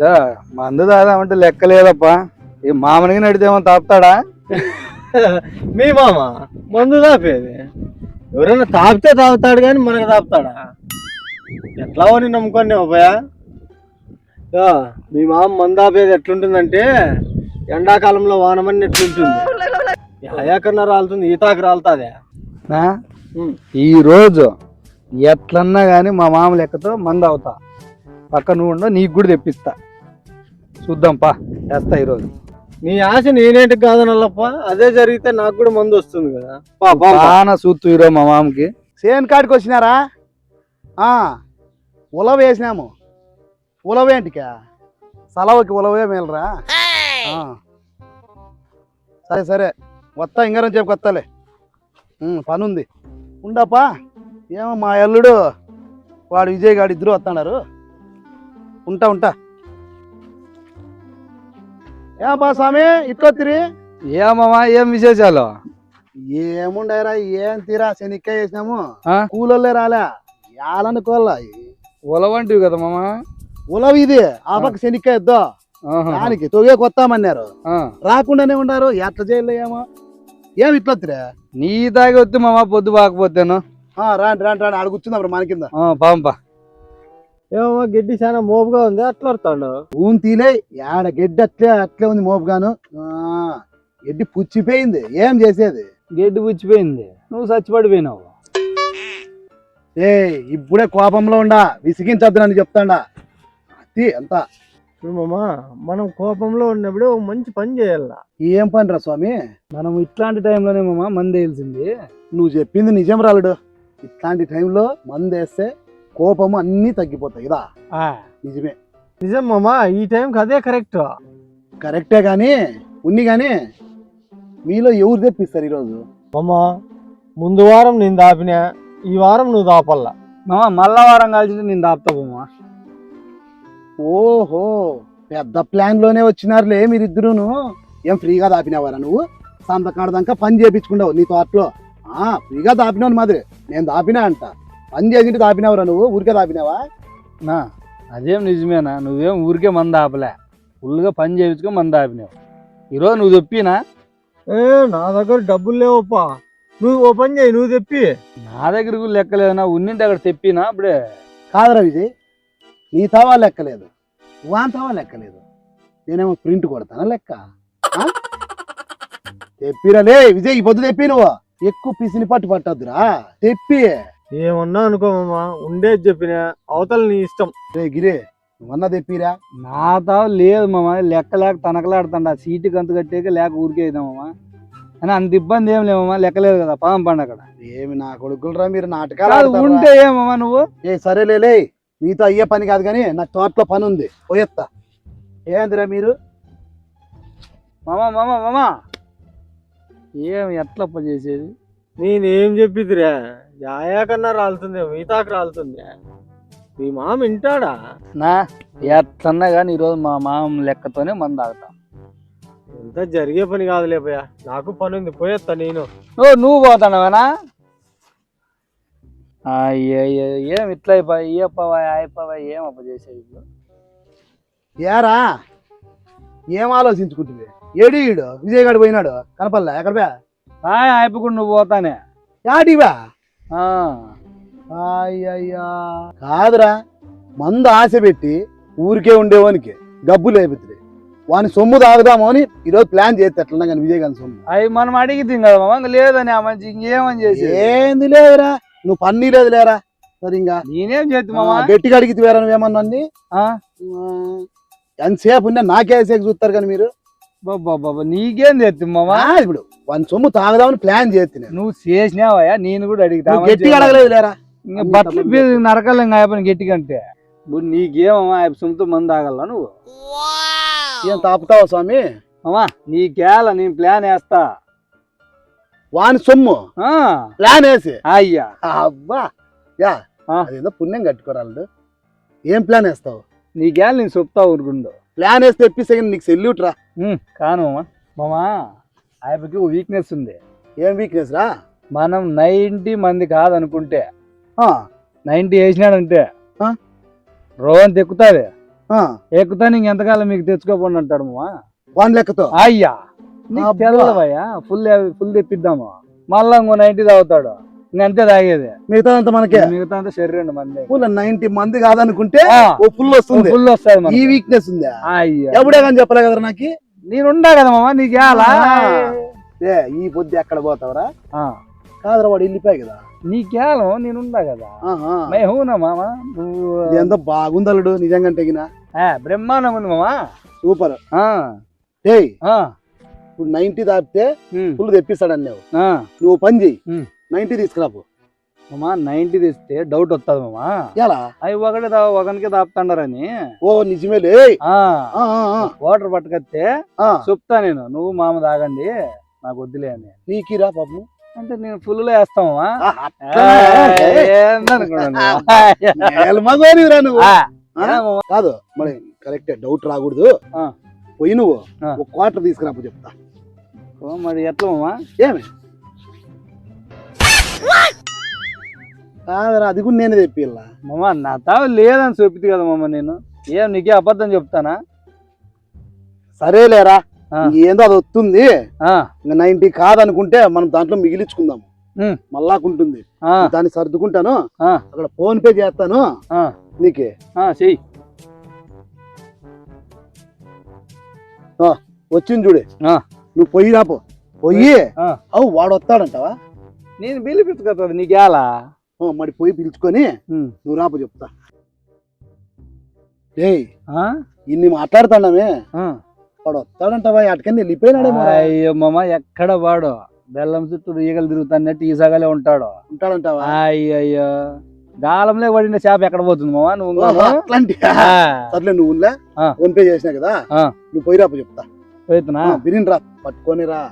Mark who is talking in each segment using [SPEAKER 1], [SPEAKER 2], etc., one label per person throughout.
[SPEAKER 1] దా, మందు దాదామంటే లెక్క లేదప్పా ఈ మామనిగా నడితేమో తాపుతాడా?
[SPEAKER 2] మీ మామ మందు తాపేది. ఎవరైనా తాపితే తాగుతాడు కానీ మనకు తాపుతాడా? ఎట్లా అని నమ్ముకొని అబ్బాయా యా, మీ మామ మందు ఆపేది ఎట్లుంటుందంటే ఎండాకాలంలో వానమని ఎట్లుంటుంది? యాకన్నా రాలుతుంది ఈతాకు రాలుతుంది.
[SPEAKER 1] ఈ రోజు ఎట్లన్నా కానీ మా మామ లెక్కతో మందు అవుతా పక్క నువ్వు ఉండవు నీకు కూడా తెప్పిస్తా. చూద్దాం పా చేస్తా ఈరోజు.
[SPEAKER 2] నీ ఆశ నేనేంటి కాదనల్లప్ప అదే జరిగితే నాకు కూడా మందు వస్తుంది కదా.
[SPEAKER 1] చాలా సూత్తు ఈరోజు మా మామకి.
[SPEAKER 3] సేన్ కాడికి వచ్చినారా? ఆ, ఉలవ వేసినాము. ఉలవేంటికా సెలవుకి ఉలవే మేలరా? ఆ. సరే సరే. వస్తా ఇంగారం చెప్పు కొత్తలే పని ఉంది ఉండప్పా ఏమో మా అల్లుడు వాడు విజయ్ గాడు ఇద్దరు వస్తున్నారు ఉంటా ఉంటా. ఏమప్పా స్వామి ఇట్లొత్తిరి
[SPEAKER 1] ఏ మామ ఏం విశేషాలు?
[SPEAKER 3] ఏముండరా ఏం తీరా శనిక్కాయ వేసినాము? కూలోళ్ళే రాలే. యాలనుకోవాలా
[SPEAKER 1] ఉలవంటివి కదా మామ?
[SPEAKER 3] ఉలవ ఇది. ఆ పక్క శనిక్కాయ ఇద్దో. దానికి తొగే కొత్తామన్నారు. రాకుండానే ఉండారు. ఎట్లా చేయలే ఏమో. ఏం ఇట్లొత్తిరే
[SPEAKER 1] నీ తాగి వద్దు మామ పొద్దు బాకపోతేను
[SPEAKER 3] ఆ, రాండి రాండి రాండి. ఆడ కూర్చుందాం మన కింద.
[SPEAKER 1] పాంపా
[SPEAKER 2] ఏమో గడ్డి చాలా మోపుగా ఉంది అట్లా వస్తాడు
[SPEAKER 3] ఊన్ తీలే యాడ గడ్డి అట్లే అట్లే ఉంది మోపుగాను. ఆ, గడ్డి పుచ్చిపోయింది ఏం చేసేది?
[SPEAKER 1] గడ్డి పుచ్చిపోయింది నువ్వు చచ్చిపడిపోయినావు.
[SPEAKER 3] ఏ ఇప్పుడే కోపంలో ఉండా విసిగించద్దు నన్ను చెప్తాండా. అంతా
[SPEAKER 2] మామా మనం కోపంలో ఉన్నప్పుడు ఒక మంచి పని చేయాల.
[SPEAKER 3] ఏం పని రా స్వామి?
[SPEAKER 1] మనం ఇట్లాంటి టైంలోనే మామ మంది వేయాల్సింది
[SPEAKER 3] నువ్వు చెప్పింది నిజం రాలుడు ఇట్లాంటి టైంలో మందు వేస్తే కోపము అన్నీ తగ్గిపోతాయి. కదా నిజమే.
[SPEAKER 2] నిజం మామా ఈ టైంకి అదే కరెక్ట్
[SPEAKER 3] కరెక్టే కానీ ఉన్ని కానీ మీలో ఎవరు తెప్పిస్తారు ఈరోజు?
[SPEAKER 2] మామా ముందు వారం నేను దాపినా ఈ వారం నువ్వు దాపల్లా.
[SPEAKER 1] మామ మళ్ళా వారం కలిసి నేను దాపుతా మామ
[SPEAKER 3] ఓహో పెద్ద ప్లాన్లోనే వచ్చినారులే మీరిద్దరును. ఏం ఫ్రీగా దాపినావారా నువ్వు? సంతకాడ దాకా పని చేపించుకుంటావు నీ తోటలో. ఆ ఫ్రీగా దాపినావు మాదిరి. నేను దాపినా అంట. పని చేసింటి దాపినావురా నువ్వు? ఊరికే దాపినావా
[SPEAKER 1] నా అదేం నిజమేనా? నువ్వేం ఊరికే మంద ఆపలే. ఫుల్గా పని చేయించుకో మంద ఆపినావు. ఈరోజు నువ్వు చెప్పినా
[SPEAKER 2] ఏ నా దగ్గర డబ్బులు లేవప్పా. నువ్వు ఓ పని చేయి నువ్వు తెప్పి.
[SPEAKER 1] నా దగ్గర కూడా లెక్కలేదన్నా ఉన్నింటి అక్కడ తెప్పినా? అప్పుడే
[SPEAKER 3] కాదురా విజయ్ నీ తావా లెక్కలేదు వాన్ తావా లెక్కలేదు నేనేమో ప్రింట్ కొడతానా లెక్క? ఆ? తెప్పిరలే విజయ్ ఈ పొద్దు తెప్పి నువ్వు. ఎక్కువ పిసిని పట్టు పట్టద్దురా. తెప్పి.
[SPEAKER 2] ఏమన్నా అనుకో మామా ఉండేది చెప్పినా అవతల నీ ఇష్టం.
[SPEAKER 3] రే గిరే నువ్వన్నా తెప్పిరా?
[SPEAKER 1] నా తావ లేదు మామ లెక్క లేక తనకలాడుతాండ. ఆ సీటుకి అంత కట్టాక లేక ఊరికే అవుతామమ్మా అని అంత ఇబ్బంది ఏం లేవమ్మా లెక్కలేదు కదా పాదం పండు అక్కడ.
[SPEAKER 3] ఏమి నా కొడుకులరా మీరు నాటకాలు
[SPEAKER 1] కాదు. ఉంటే ఏమమ్మా నువ్వు?
[SPEAKER 3] ఏ సరేలేలే నీతో అయ్యే పని కాదు కానీ నాకు తోటలో పని ఉంది. పోయేస్తా ఏందిరా మీరు?
[SPEAKER 1] మామ మామ మామ. ఏం ఎట్లా పని చేసేది?
[SPEAKER 2] నేనేం చెప్పిదిరా జాయా కన్నా రాలుతుంది మిగతాకు రాలుతుంది. మీ మామ వింటాడా?
[SPEAKER 1] నా ఎట్లన్నా కానీ ఈరోజు మా మామ లెక్కతోనే మంది తాగుతాం.
[SPEAKER 2] ఎంత జరిగే పని కాదులే భయ్యా నాకు పని ఉంది పోయేస్తా నేను.
[SPEAKER 1] ఓ నువ్వు పోతానవేనా? ఏం ఇట్లా అయిపోయి అయ్యప్పవా అయిపోవా ఏం అప్ప చేసేది ఇప్పుడు?
[SPEAKER 3] ఏరా ఏం ఆలోచించుకుంటుంది? ఏడి ఈడు విజయగాడు పోయినాడు కనపల్లా ఎక్కడ పోయా?
[SPEAKER 1] హాయ్ అయిపోకుండా నువ్వు పోతానే.
[SPEAKER 3] యాడివా అయ్యయ్యా. కాదురా మందు ఆశ పెట్టి ఊరికే ఉండేవానికి గబ్బు లేపుతుంది వాని సొమ్ము తాగుదాము అని ఈరోజు ప్లాన్ చేస్తే ఎట్లన్నా కానీ విజయ్ గారి సొమ్ము.
[SPEAKER 1] అవి మనం అడిగితే కదా మామ లేదని ఆ మంచి ఇంకేమని చేసి
[SPEAKER 3] ఏంది లేదురా నువ్వు పన్నీ లేదు లేరా? సరే ఇంకా.
[SPEAKER 1] నేనేం
[SPEAKER 3] ఆ, గట్టిగా అడిగితే వేరా నువ్వేమన్నా?
[SPEAKER 1] ఆ,
[SPEAKER 3] ఎంతసేపు ఉన్నా నాకే సేపు చూస్తారు కానీ మీరు.
[SPEAKER 1] బాబా బాబా నీకేం చేతి మామ?
[SPEAKER 3] ఇప్పుడు వాని సొమ్ము తాగుదామని ప్లాన్ చేస్తే నేను.
[SPEAKER 1] నువ్వు చేసినావా నేను కూడా అడిగితా
[SPEAKER 3] గట్టిగా అడగలేదు లేరా?
[SPEAKER 1] ఇంకా బట్టలు నరకాలి ఇంకా అయిపోయిన గట్టిగా అంటే ఇప్పుడు నీకేమమ్మా సొంత మంది ఆగల నువ్వు?
[SPEAKER 3] ఏం తాపుతావా స్వామి?
[SPEAKER 1] అమ్మా నీకేలా నేను ప్లాన్ వేస్తా.
[SPEAKER 3] వాని సొమ్ము?
[SPEAKER 1] ఆ,
[SPEAKER 3] ప్లాన్ వేసి.
[SPEAKER 1] అయ్యా.
[SPEAKER 3] అబ్బా యా
[SPEAKER 1] ఆ.
[SPEAKER 3] అదేదో పుణ్యం కట్టుకోరాలు ఏం ప్లాన్ వేస్తావు?
[SPEAKER 1] నీకేళ నేను చెప్తా ఊరుకుండు.
[SPEAKER 3] ప్లాన్ వేస్తే తెప్పిస్తే నీకు సెల్యూట్ రా.
[SPEAKER 1] కాను మామ. ఆయనకి వీక్నెస్ ఉంది.
[SPEAKER 3] ఏం వీక్నెస్ రా?
[SPEAKER 1] మనం నైంటీ మంది కాదనుకుంటే
[SPEAKER 3] ఆ,
[SPEAKER 1] నైంటీ వేసినాడంటే
[SPEAKER 3] ఆ?
[SPEAKER 1] రోన్ తెక్కుతుంది
[SPEAKER 3] ఆ,
[SPEAKER 1] ఎక్కుతాను ఇంకెంతకాలం మీకు తెచ్చుకోకుండా అంటాడు మామ.
[SPEAKER 3] వాన్ లెక్కతో?
[SPEAKER 1] అయ్యా నీకు ఫుల్ ఫుల్ తెప్పిద్దాము. మళ్ళా ఇంకో నైన్టీ తాగుతాడు. ఇంకంతే తాగేది.
[SPEAKER 3] మిగతా అంతా మనకే.
[SPEAKER 1] మిగతా అంతా శరీరం మంది.
[SPEAKER 3] ఫుల్ నైన్టీ మంది కాదనుకుంటే ఓ ఫుల్ వస్తుంది.
[SPEAKER 1] ఫుల్ వస్తుంది
[SPEAKER 3] ఈ. వీక్నెస్ ఉందా? ఎప్పుడే కానీ చెప్పలే కదా నాకు?
[SPEAKER 1] నేనుండా కదా మామ నీకు
[SPEAKER 3] ఏ ఈ పొద్దు ఎక్కడ పోతావరా? కాదురా వాడు వెళ్ళిపోయాయి కదా.
[SPEAKER 1] నీకేలం నేనుండా కదా.
[SPEAKER 3] ఆహా.
[SPEAKER 1] మే హూనా మామ? నువ్వు
[SPEAKER 3] ఎంత బాగుందలుడు నిజంగా తెగిన.
[SPEAKER 1] ఆ, బ్రహ్మాండంగా ఉంది మామ.
[SPEAKER 3] సూపర్.
[SPEAKER 1] ఆ,
[SPEAKER 3] ఏయ్
[SPEAKER 1] ఆ,
[SPEAKER 3] ఇప్పుడు నైన్టీ
[SPEAKER 1] ఉమ్,
[SPEAKER 3] ఫుల్ తెప్పిస్తాడని నువ్వు. నువ్వు పని చెయ్యి. నైన్టీ తీసుకురాపు.
[SPEAKER 1] మామ నైన్టీ తెస్తే డౌట్ వస్తుంది మామ.
[SPEAKER 3] ఎలా?
[SPEAKER 1] అవి ఒకటి ఒకనికి దాపుతాండారని.
[SPEAKER 3] ఓ నిజమేలే
[SPEAKER 1] వాటర్ పట్టుకొస్తే
[SPEAKER 3] ఆ.
[SPEAKER 1] చెప్తా నేను నువ్వు మామ తాగండి నాకు వద్దులే అని.
[SPEAKER 3] నీకిరా పాపం.
[SPEAKER 1] అంటే నేను ఫుల్ వేస్తామా
[SPEAKER 3] నువ్వు? ఆ? కాదు మరి కరెక్టే డౌట్ రాకూడదు. పోయి నువ్వు. ఒక క్వార్టర్ తీసుకురాపు చెప్తా.
[SPEAKER 1] మరి ఎట్లా మామ?
[SPEAKER 3] ఏమి? కాదురా అది కూడా నేనే తెప్పిల్లా
[SPEAKER 1] మామ నా తావ లేదని చెప్పింది కదా మామ నేను. ఏం నీకే అబద్ధం చెప్తానా?
[SPEAKER 3] సరేలేరా. ఏందో అది వస్తుంది.
[SPEAKER 1] ఆ,
[SPEAKER 3] ఇంకా నైన్టీ కాదనుకుంటే మనం దాంట్లో మిగిలించుకుందాం.
[SPEAKER 1] ఉమ్.
[SPEAKER 3] మళ్ళాకుంటుంది
[SPEAKER 1] ఆ,
[SPEAKER 3] దాన్ని సర్దుకుంటాను.
[SPEAKER 1] ఆ.
[SPEAKER 3] అక్కడ ఫోన్ పే చేస్తాను.
[SPEAKER 1] ఆ,
[SPEAKER 3] నీకే.
[SPEAKER 1] ఆ, చెయ్యి.
[SPEAKER 3] వచ్చింది చూడే.
[SPEAKER 1] ఆ.
[SPEAKER 3] నువ్వు పొయ్యి రాపో పొయ్యి. అవు వాడు వస్తాడంటావా?
[SPEAKER 1] నేను పిలిపించుకోతుంది నీకేలా?
[SPEAKER 3] ఆ, మరి పొయ్యి పిలుచుకొని నువ్వు రాపో చెప్తా. ఏయ్
[SPEAKER 1] ఆ,
[SPEAKER 3] ఇన్ని మాట్లాడుతున్నామే
[SPEAKER 1] ఆ.
[SPEAKER 3] వాడు వస్తాడంటావా అటుకని వెళ్ళిపోయినాడేమో రా.
[SPEAKER 1] అయ్యో మామ ఎక్కడ వాడు? బెల్లం చుట్టూ ఈగలు తిరుగుతాన్నట్టు ఈ సగాలే ఉంటాడు.
[SPEAKER 3] ఉంటాడంటావా?
[SPEAKER 1] అయ్యయ్యో. గాలంలో పడిన చేప ఎక్కడ పోతుంది మామ? నువ్వు?
[SPEAKER 3] అట్లాంటి సర్లే నువ్వు. ఫోన్ పే చేసినా కదా. నువ్వు పోయి రాపో చెప్తా.
[SPEAKER 1] పోతున్నా
[SPEAKER 3] బిరిని రా పట్టుకొని రా.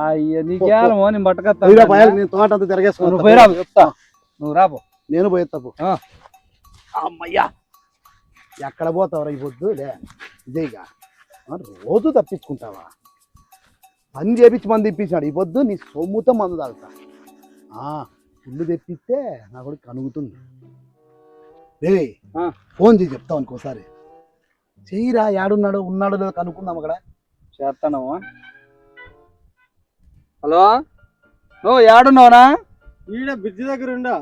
[SPEAKER 1] అయ్యో నీకేలమో నేను పట్టుకొస్తా
[SPEAKER 3] పోయి తోట అంతా తిరగేసుకుని
[SPEAKER 1] నువ్వు
[SPEAKER 3] వస్తా.
[SPEAKER 1] పోయిరా చెప్తా. నువ్వు రాపో.
[SPEAKER 3] నేను పోయి తప్పు
[SPEAKER 1] ఆ.
[SPEAKER 3] అమ్మయ్యా. ఎక్కడ పోతావురా ఈ పొద్దు? లే ఇదేగా రోజు తప్పించుకుంటావా? పని చేపించి మంది ఇప్పించాడు ఈ పొద్దు నీ సొమ్ముతో మందు తాగుతా. ఆ, ఇల్లు తెప్పిస్తే నా కూడా కనుగుతుంది. రే
[SPEAKER 1] ఆ.
[SPEAKER 3] ఫోన్ చేసి చెప్తావు ఇంకోసారి చెయ్యిరా యాడున్నాడో ఉన్నాడో లేదో కనుక్కుందాం అక్కడ.
[SPEAKER 1] చేస్తాను హలో? నువ్వు ఏడున్నావునా?
[SPEAKER 2] ఈడ బ్రిడ్జ్ దగ్గర ఉండా?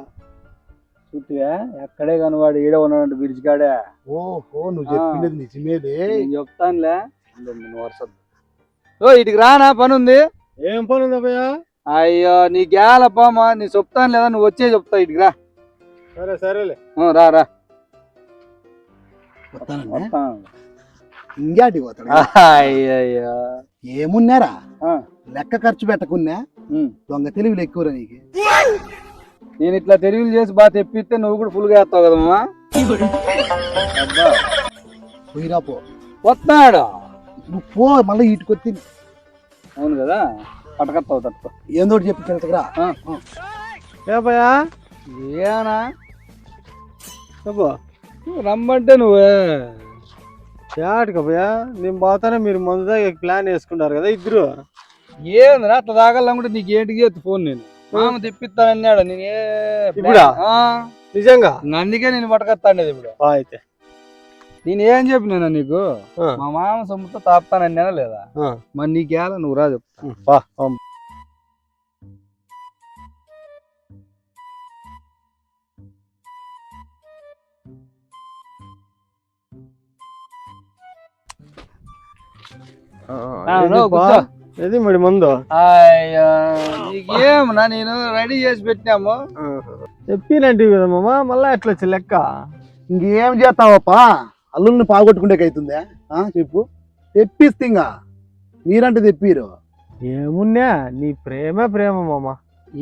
[SPEAKER 1] చూతివా ఎక్కడే కాని వాడు ఈడే ఉన్నాడంటే బిరిచి కాడే.
[SPEAKER 3] ఓహో నువ్వు. చెప్పింది నిజమేలే.
[SPEAKER 1] నేను చెప్తానులే. వరుస ఓ ఇటుకి రానా పని ఉంది
[SPEAKER 2] ఏం పని ఉంది అబ్బయ్య?
[SPEAKER 1] అయ్యో నీ గ్యాలప్పమ్మా నీ చెప్తాను లేదా? నువ్వు వచ్చే చెప్తా ఇటుకి రా.
[SPEAKER 2] సరే సరేలే.
[SPEAKER 1] రా రా.
[SPEAKER 3] వస్తానండి.
[SPEAKER 1] వస్తాను.
[SPEAKER 3] ఇంకేటి పోతాడు.
[SPEAKER 1] అయ్యయ్యో.
[SPEAKER 3] ఏమున్నారా?
[SPEAKER 1] ఆ,
[SPEAKER 3] లెక్క ఖర్చు పెట్టకున్నా. దొంగ తెలివిలు ఎక్కువరా నీకు?
[SPEAKER 1] నేను ఇట్లా తెలివిలు చేసి బాగా తెప్పిస్తే నువ్వు కూడా ఫుల్గా వేస్తావు కదమ్మా అబ్బా.
[SPEAKER 3] పోయిరా పో.
[SPEAKER 1] వస్తున్నాడు.
[SPEAKER 3] నువ్వు పో మళ్ళీ ఇటుకొచ్చి
[SPEAKER 1] అవును కదా? పట్టకత్తావు తట్టుకో
[SPEAKER 3] ఏందో చెప్పి వెళ్తారా
[SPEAKER 1] ఆ.
[SPEAKER 2] ఏ అబ్బయ్యా
[SPEAKER 1] ఏనా?
[SPEAKER 2] చెప్పు
[SPEAKER 1] రమ్మంటే నువ్వే.
[SPEAKER 2] అబ్బయ్యా నేను పోతానే మీరు మందు దాకా ప్లాన్ వేసుకుంటారు కదా ఇద్దరు.
[SPEAKER 1] ఏందిరా అట్లా తాగాలనుకుంటే నీకు ఏంటికి ఎత్తు ఫోన్ నేను మామ తెప్పిస్తానన్నాడు నేను ఏ
[SPEAKER 2] ఇప్పుడా?
[SPEAKER 1] ఆ,
[SPEAKER 2] నిజంగా
[SPEAKER 1] అందుకే నేను పట్టకత్తాండేది ఇప్పుడు
[SPEAKER 2] ఆ, అయితే
[SPEAKER 1] నేను ఏం చెప్పినా నీకు
[SPEAKER 2] ఆ.
[SPEAKER 1] మా మామ సొమ్ముతో తాపుతానన్నానా లేదా
[SPEAKER 2] ఆ.
[SPEAKER 1] మరి నీకేలా నువ్వు రా చెప్పు
[SPEAKER 2] బా. ఆ,
[SPEAKER 1] ఆ,
[SPEAKER 2] ఏది బా? ఏది మరి మందు?
[SPEAKER 1] అయ్యా నీకేమన్నా నేను రెడీ చేసి పెట్టినాము.
[SPEAKER 2] చెప్పినంటివి కదా మామ మళ్ళా ఎట్లా వచ్చి లెక్క?
[SPEAKER 3] ఇంకేం చేస్తావప్పా? అల్లుల్ని పాగొట్టుకుంటేకైతుందా ఆ, చెప్పు. తెప్పిస్తే ఇంకా మీరంటే తెప్పిరు.
[SPEAKER 2] ఏమున్నా నీ ప్రేమ ప్రేమ మామ.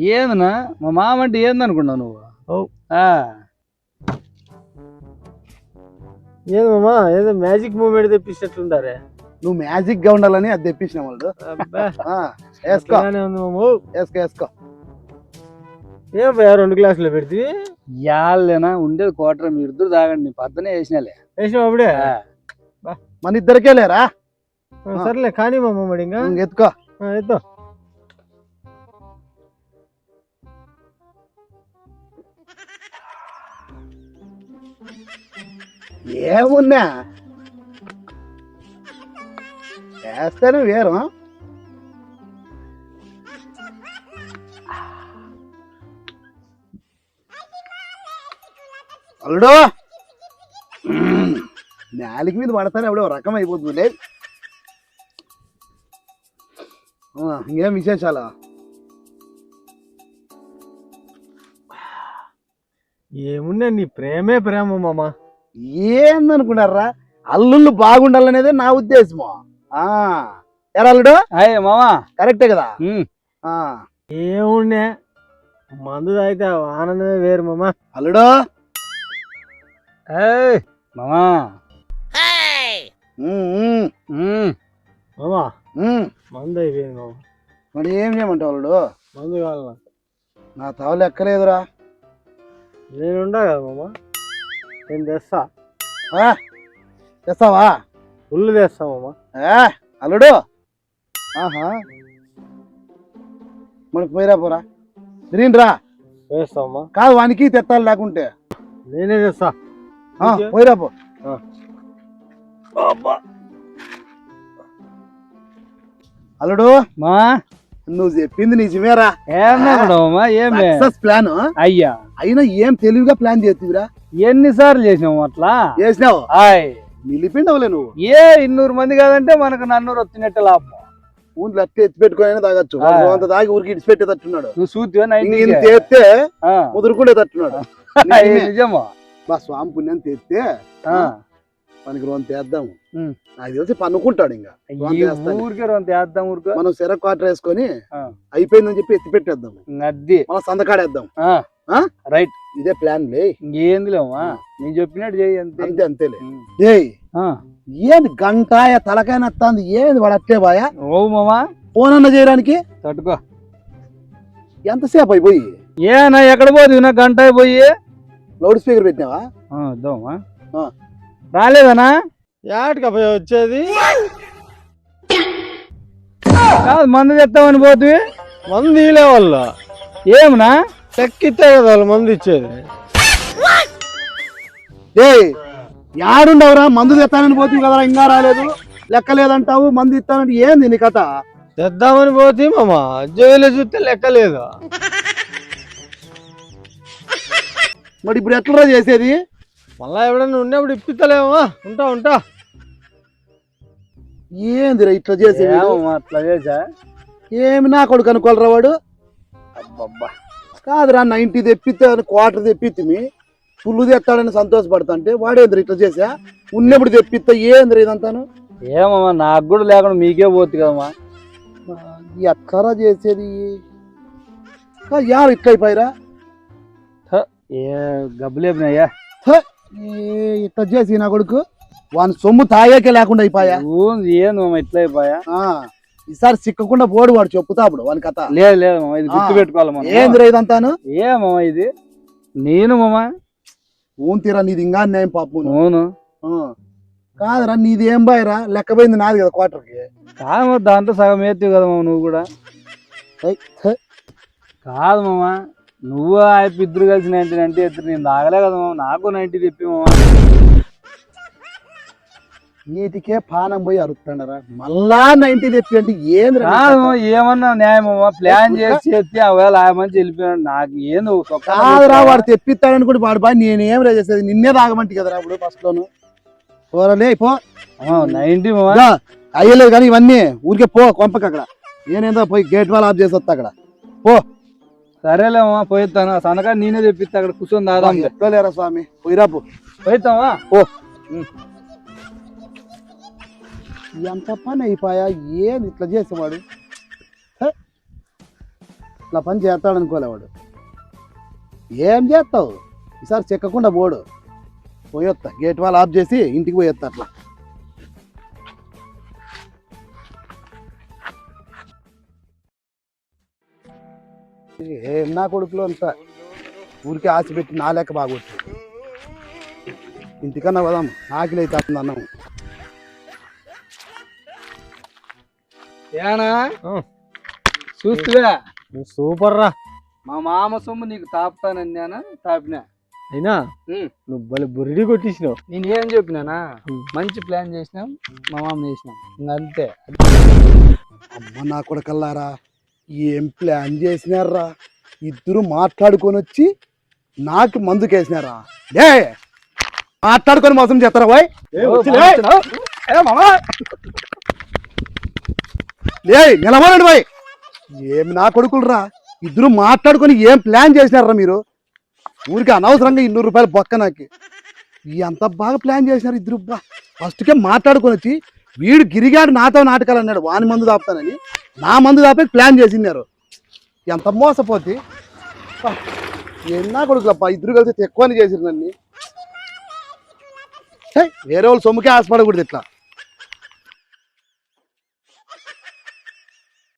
[SPEAKER 1] ఏందనా? మా మామ అంటే ఏందనుకున్నావు నువ్వు?
[SPEAKER 2] ఓ.
[SPEAKER 1] ఆ,
[SPEAKER 2] ఏది మామ? ఏదో మ్యాజిక్ మూమెంట్ తెప్పించినట్లుండారే
[SPEAKER 3] నువ్వు మ్యాజిక్గా ఉండాలని అది తెప్పించిన వాళ్ళు వేసుకో.
[SPEAKER 2] ఏం రెండు గ్లాసులు పెడితే?
[SPEAKER 1] యాళ్ళేనా ఉండేది కోటర మీరు ఇద్దరు తాగండి. పద్దనే వేసినాలే.
[SPEAKER 2] వేసాం అప్పుడే?
[SPEAKER 1] ఆ,
[SPEAKER 3] మన ఇద్దరికే లేరా?
[SPEAKER 2] సర్లే కానీ మామ మరి ఇంకా
[SPEAKER 3] ఎత్తుకో.
[SPEAKER 2] ఎత్తో
[SPEAKER 3] ఏమున్నా? చేస్తేనే వేరు అల్లుడు! నాలుగు మీద పడతానే అప్పుడే రకం అయిపోతుంది. ఇంకేం విశేషాలు?
[SPEAKER 2] ఏమున్నా నీ ప్రేమే ప్రేమ మామ?
[SPEAKER 3] ఏందనుకున్నారా? అల్లుళ్ళు బాగుండాలనేదే నా ఉద్దేశము. ఆ. ఎరా అల్లుడు?
[SPEAKER 1] అయ్యే మామా.
[SPEAKER 3] కరెక్టే కదా?
[SPEAKER 2] ఏముండే? మందు తాగితే ఆనందమే వేరు మామ.
[SPEAKER 3] అల్లుడు?
[SPEAKER 1] ఏయ్ మామా.
[SPEAKER 2] మామ. మందు అయిపోయింది మామ.
[SPEAKER 3] మరి ఏం చేయమంటావు అల్లుడు?
[SPEAKER 2] మందు కావాలి నాకు.
[SPEAKER 3] నా తవలు ఎక్కలేదురా.
[SPEAKER 2] నేను ఉండా కదా మామ? నేను తెస్తా?
[SPEAKER 3] తెస్తావా?
[SPEAKER 2] ఫుల్ తెస్తా మామ
[SPEAKER 3] ఏ అల్లుడు. ఆహా. మనకు పోయిరా పోరా. తిరిగిరా
[SPEAKER 2] వేస్తా మామ
[SPEAKER 3] కాదు వానికి తెత్తాలి లేకుంటే.
[SPEAKER 2] నేనే ఓకే.
[SPEAKER 3] పోయిరా పో.
[SPEAKER 2] ఆ.
[SPEAKER 3] అల్లుడు.
[SPEAKER 1] మా.
[SPEAKER 3] నువ్వు చెప్పింది నిజమేరా.
[SPEAKER 1] ఏమే
[SPEAKER 3] ప్లాన్
[SPEAKER 1] అయ్యా.
[SPEAKER 3] అయినా ఏం తెలివిగా ప్లాన్ చేతివిరా?
[SPEAKER 1] ఎన్నిసార్లు చేసినావు అట్లా?
[SPEAKER 3] చేసినావు? నిలిపిండవులే నువ్వు
[SPEAKER 1] ఏ ఇన్నూరు మంది కాదంటే మనకు నన్నూరు వచ్చినట్టు లాభం
[SPEAKER 3] ఊళ్ళో అట్టే ఎత్తి పెట్టుకొని తాగొచ్చు. అంత తాగి ఊరికి ఇడిచి పెట్టేటట్టున్నాడు
[SPEAKER 1] నువ్వు చూతివా
[SPEAKER 3] ఇంక
[SPEAKER 1] నైన్టీ
[SPEAKER 3] ఇంత ఎత్తే
[SPEAKER 1] ఆ.
[SPEAKER 3] ముదురుకునేటట్టున్నాడు
[SPEAKER 1] అయ్యి
[SPEAKER 3] నిజమే. బా స్వామి పుణ్యం తెస్తే. మనకి రోజు తెద్దాము
[SPEAKER 1] ఉమ్.
[SPEAKER 3] నాకు తెలిసి పన్నుకుంటాడు ఇంకా రోంత.
[SPEAKER 1] ఊరికే రొంత వేద్దాం ఊరికే
[SPEAKER 3] మనం సిర క్వార్టర్ వేసుకొని. అయిపోయిందని చెప్పి ఎత్తి పెట్టేద్దాము
[SPEAKER 1] అది
[SPEAKER 3] మనం సందకాడేద్దాం?
[SPEAKER 1] రైట్
[SPEAKER 3] ఇదే ప్లాన్ లే.
[SPEAKER 1] ఇంకేందిలేమా నేను చెప్పినట్టు చెయ్యి అంతే.
[SPEAKER 3] అంతే అంతేలే. ఏయ్
[SPEAKER 1] ఆ.
[SPEAKER 3] ఏంది గంటాయ తలకాయ నత్తాంది? ఏంది వాడు అట్టే బాయా?
[SPEAKER 1] ఓ మామా.
[SPEAKER 3] ఫోన్ అన్న చేయడానికి?
[SPEAKER 1] తట్టుకో.
[SPEAKER 3] ఎంతసేపు అయిపోయి
[SPEAKER 1] ఏనా ఎక్కడ పోదు? నా గంట అయిపోయి
[SPEAKER 3] లౌడ్ స్పీకర్ పెట్టినావా?
[SPEAKER 1] ఆ, ఇద్దామా?
[SPEAKER 3] ఆ.
[SPEAKER 1] రాలేదనా
[SPEAKER 2] యాటికి అబ్బాయి వచ్చేది?
[SPEAKER 1] కాదు మందు తెస్తామని పోతుంది
[SPEAKER 2] మందు తీలే వాళ్ళు.
[SPEAKER 1] ఏమనా
[SPEAKER 2] లెక్కితే కదా వాళ్ళు మందు ఇచ్చేది.
[SPEAKER 3] ఏయ్ యాడుండవురా? మందు తెస్తానని పోతుంది కదరా ఇంకా రాలేదు. లెక్క లేదంటావు మందు ఇస్తానంటే ఏంది నీ కథ?
[SPEAKER 2] తెద్దామని పోతే మామ జైలు చూస్తే లెక్క లేదు?
[SPEAKER 3] మరి ఇప్పుడు ఎట్లరా చేసేది?
[SPEAKER 2] మళ్ళా ఎవడన్నా ఉన్నప్పుడు ఇప్పిస్తలేమా ఉంటా ఉంటా.
[SPEAKER 3] ఏందిరా ఇట్లా చేసేది?
[SPEAKER 1] అట్లా చేసా
[SPEAKER 3] ఏమి నా కొడుకు అనుకోలరా వాడు?
[SPEAKER 1] అబ్బబ్బా.
[SPEAKER 3] కాదురా నైన్టీ తెప్పిస్తే క్వార్టర్ తెప్పిత్తిమి ఫుల్ తెస్తాడని సంతోషపడుతుంటే వాడేంద్ర ఇట్లా చేసా ఉన్నప్పుడు తెప్పిస్తా ఏంద్ర ఇదంతాను?
[SPEAKER 1] ఏమమ్మా నాకు కూడా లేకుండా మీకే పోతుంది కదమ్మా.
[SPEAKER 3] ఎట్లరా చేసేది. కా యారు ఇట్లా అయిపోయిరా
[SPEAKER 1] ఏ గబ్బులేపినాయ్యా
[SPEAKER 3] ఇట్లా చేసి నా కొడుకు? వాని సొమ్ము తాగాకే లేకుండా అయిపోయా?
[SPEAKER 1] ఏంది ఇట్లా అయిపోయా?
[SPEAKER 3] ఆ, ఈసారి చిక్కకుండా పోడు వాడు చెప్పుతా అప్పుడు వాని కథ.
[SPEAKER 1] లేదు లేదు మామ ఇది. గుర్తు పెట్టుకోవాలి
[SPEAKER 3] ఏంద్ర ఇదంతాను?
[SPEAKER 1] ఏమమ్మా ఇది? నేను మామ?
[SPEAKER 3] ఊన్ తీరా నీది ఇంకా నేను పాపం.
[SPEAKER 1] అవును.
[SPEAKER 3] కాదురా నీది ఏం బాయరా లెక్కపోయింది నాది కదా క్వార్టర్కి.
[SPEAKER 1] కాదు దాంతో సగం ఎత్తివి కదా మామ నువ్వు కూడా. కాదు మామ నువ్వు ఆ ఇద్దరు కలిసి నైన్టీ నైన్టీ ఎత్తురు నేను తాగలే కదా మామ నాకు నైన్టీ తెప్పి మామ.
[SPEAKER 3] నీటికే పానం పోయి అరుస్తాడరా మళ్ళా నైన్టీ తెప్పి అంటే ఏంద్రా
[SPEAKER 1] కాదు మామ, ఏమన్నా న్యాయం మామ ప్లాన్ చేసి ఎత్తి ఒకవేళ ఆ మంచి వెళ్ళిపోయాడు. నాకు ఏంది సొక్కా
[SPEAKER 3] కాదురా వాడు తెప్పిస్తాడని కూడా వాడు బాయ్ నేనేం రా చేసేది? నిన్నే తాగమంటి కదరా అప్పుడు ఫస్ట్ లోను. పోరలే పో.
[SPEAKER 1] నైన్టీ
[SPEAKER 3] అయ్యలేదు కానీ ఇవన్నీ ఊరికే పో కొంపకి అక్కడ. నేనేందో పోయి గేట్ వాల్ ఆఫ్ చేసి వస్తా అక్కడ.
[SPEAKER 1] సరేలే మామ పోయిస్తాను. సనకా నేనే తెప్పిస్తా అక్కడ కూర్చొని దాదాం
[SPEAKER 3] ఎట్లో లేరా స్వామి? పోయిరా పో.
[SPEAKER 1] పోయిస్తావా?
[SPEAKER 3] ఎంత పని అయిపోయా? ఏం ఇట్లా చేసేవాడు? ఇట్లా పని చేస్తాడు అనుకోలే వాడు ఏం చేస్తావు? ఈసారి చెక్కకుండా పోడు. పోయొత్తా. గేట్ వాళ్ళు ఆఫ్ చేసి ఇంటికి పోయొత్తా అట్లా. ఏం నా కొడుకులో అంతా ఊరికే ఆశ పెట్టి నా లెక్క బాగొచ్చు ఇంటికన్నా పోదాం. ఆకలి అయితే అన్నాము
[SPEAKER 1] ఏనా. చూస్తువా?
[SPEAKER 2] సూపర్ రా
[SPEAKER 1] మా మామ సొమ్ము నీకు తాపుతానన్నానా? తాపినా?
[SPEAKER 2] అయినా. నువ్వు భలే బురిడి కొట్టించినావు.
[SPEAKER 1] నేను ఏం చెప్పినానా. మంచి ప్లాన్ చేసినాం మా మామ చేసినాం. అంతే.
[SPEAKER 3] అమ్మ నా కొడకల్లారా ఏం ప్లాన్ చేసినారా ఇద్దరు మాట్లాడుకొని వచ్చి నాకు మందుకేసినారా ఏ మాట్లాడుకొని మోసం చేస్తారా బాయ్
[SPEAKER 1] ఏ మామా?
[SPEAKER 3] లే నిలబడండి బాయ్. ఏమి నా కొడుకులరా? ఇద్దరు మాట్లాడుకొని ఏం ప్లాన్ చేసినారా మీరు? ఊరికి అనవసరంగా ఇన్నూరు రూపాయలు బొక్క నాకు. ఎంత బాగా ప్లాన్ చేసినారు ఇద్దరు బా. ఫస్ట్కే మాట్లాడుకొని వచ్చి వీడు గిరిగాడు నాతో నాటకాలు అన్నాడు వాని మందు దాపుతానని. నా మందు దాపే ప్లాన్ చేసినారు. ఎంత మోసపోతే. ఎన్నా ఏం నా కొడుకులప్ప ఇద్దరు కలిసి ఎక్కువని చేసిరు నన్ను. వేరే వాళ్ళు సొమ్ముకే ఆశపడకూడదు ఇట్లా.